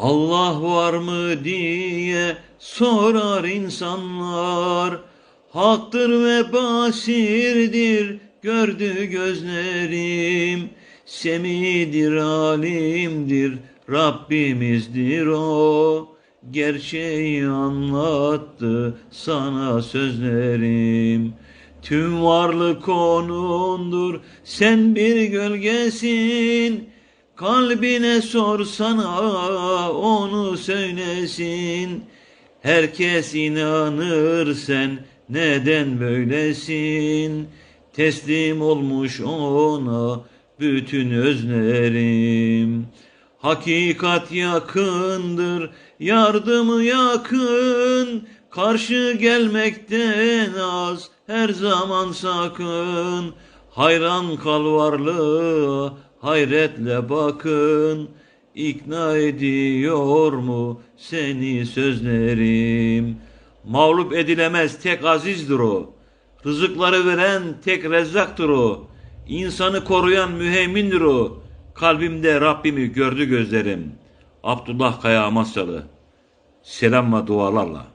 Allah var mı diye sorar insanlar. Haktır ve basirdir gördü gözlerim. Semidir alimdir Rabbimizdir o. Gerçeği anlattı sana sözlerim. Tüm varlık onundur, sen bir gölgesin. Kalbine sorsana onu söylesin. Herkes inanır sen neden böylesin? Teslim olmuş ona bütün özlerim. Hakikat yakındır, yardımı yakın. Karşı gelmekten az, her zaman sakın. Hayran kal varlığa, hayretle bakın. İkna ediyor mu seni sözlerim? Mağlup edilemez tek azizdir o. Rızıkları veren tek rezzaktır o. İnsanı koruyan müheymindir o. Kalbimde Rabbimi gördü gözlerim. Abdullah Kaya Amasyalı. Selamla dualarla.